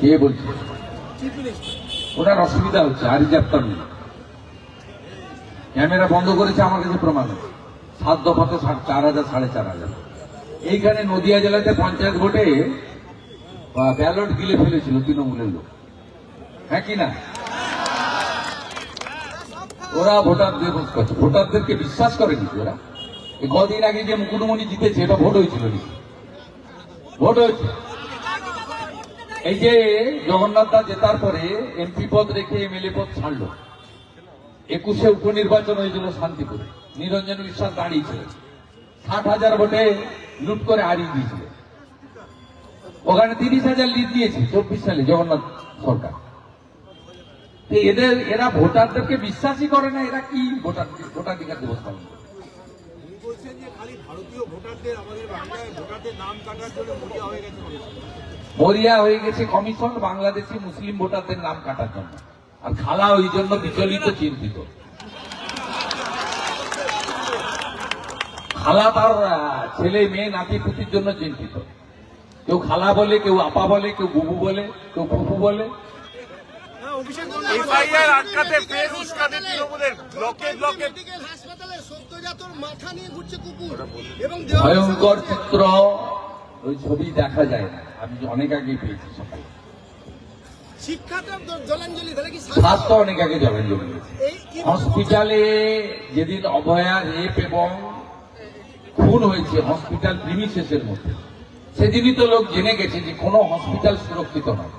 কে বলছে? ওনার অসুবিধা হচ্ছে, আর রিজার্ভটা নেই। ক্যামেরা বন্ধ করেছে, আমার কাছে প্রমাণ আছে। সাত দফাতে চার হাজার, সাড়ে চার হাজার। এইখানে নদিয়া জেলাতে পঞ্চায়েত ভোটে ব্যালট গিলে ফেলেছিল তৃণমূলের লোক। হ্যাঁ কি না? ওরা ভোটারদের ভোট করছে। ভোটারদেরকে বিশ্বাস করেনি তো ওরা? কদিন আগে যে মুকুটমণি জিতেছে, এটা ভোট হয়েছিল ভোট হয়েছে। এই যে জগন্নাথ দা জেতার পরে এমপি পদ রেখে এমএলএ পদ ছাড়লো। একুশে উপনির্বাচন হয়েছিল শান্তিপুরে। নিরঞ্জন বিশ্বাস দাঁড়িয়েছিল ষাট হাজার ভোটে লুট করে হারিয়ে দিয়েছিল। ওখানে তিরিশ হাজার লিড দিয়েছে চব্বিশ সালে জগন্নাথ সরকার। এদের, এরা ভোটারদেরকে বিশ্বাসই করে না, এরা কি ভোটার ভোটাধিকার করে? বলছেন যে খালি ভারতীয় ভোটারদের আমাদের বাংলায় ভোটারদের নাম কাটার জন্য মরিয়া হয়ে গেছে মরিয়া হয়ে গেছে কমিশন বাংলাদেশি মুসলিম ভোটারদের নাম কাটার জন্য। আর খালা ওই জন্য বিচলিত চিন্তিত। খালা তার ছেলে মেয়ে নাতি পুতির জন্য চিন্তিত। কেউ খালা বলে কেউ আপা বলে কেউ বুবু বলে কেউ ফুফু বলে। এফআইআর আটকাতে ফের উস্কাতে তৃণমূলের ব্লকে ব্লকে মেডিকেল হাসপাতালে সদ্যজাতর মাথা নিয়ে ঘুরছে কুকুর। এবং ভয়ঙ্কর চিত্র। ওই ছবি দেখা যায় না। আমি অনেক আগে পেয়েছি সকালে। শিক্ষাটা দ- জলাঞ্জলি তাহলে কি স্বাস্থ্য অনেক আগে যাবেন জমিয়েছে এই কি হসপিটালে যেদিন অভয়া রেপ এবং খুন হয়েছে হসপিটাল প্রিমিসেসের মধ্যে। সেদিনই তো লোক জেনে গেছে যে কোনো হসপিটাল সুরক্ষিত নয়।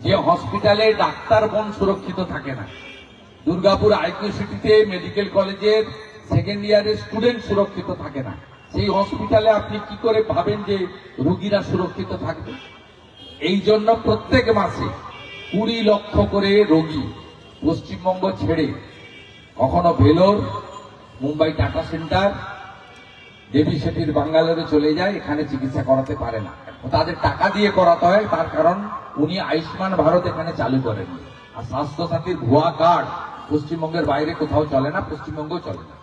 যে হসপিটালে ডাক্তার বোন সুরক্ষিত থাকে না। দুর্গাপুর আইকিউ সিটিতে মেডিকেল কলেজের সেকেন্ড ইয়ারের স্টুডেন্ট সুরক্ষিত থাকে না। সেই হসপিটালে আপনি কি করে ভাবেন যে রুগীরা সুরক্ষিত থাকবে? এই জন্য প্রত্যেক মাসে কুড়ি লক্ষ করে রোগী পশ্চিমবঙ্গ ছেড়ে, কখনো ভেলোর, মুম্বাই টাটা সেন্টার, দেবী সেটির বাঙ্গালোরে চলে যায়, এখানে চিকিৎসা করাতে পারে না। তাদের টাকা দিয়ে করাতে হয়, তার কারণ উনি আয়ুষ্মান ভারত এখানে চালু করেন আর স্বাস্থ্যসাথীর ভুয়া কার্ড পশ্চিমবঙ্গের বাইরে কোথাও চলে না, পশ্চিমবঙ্গও চলে না।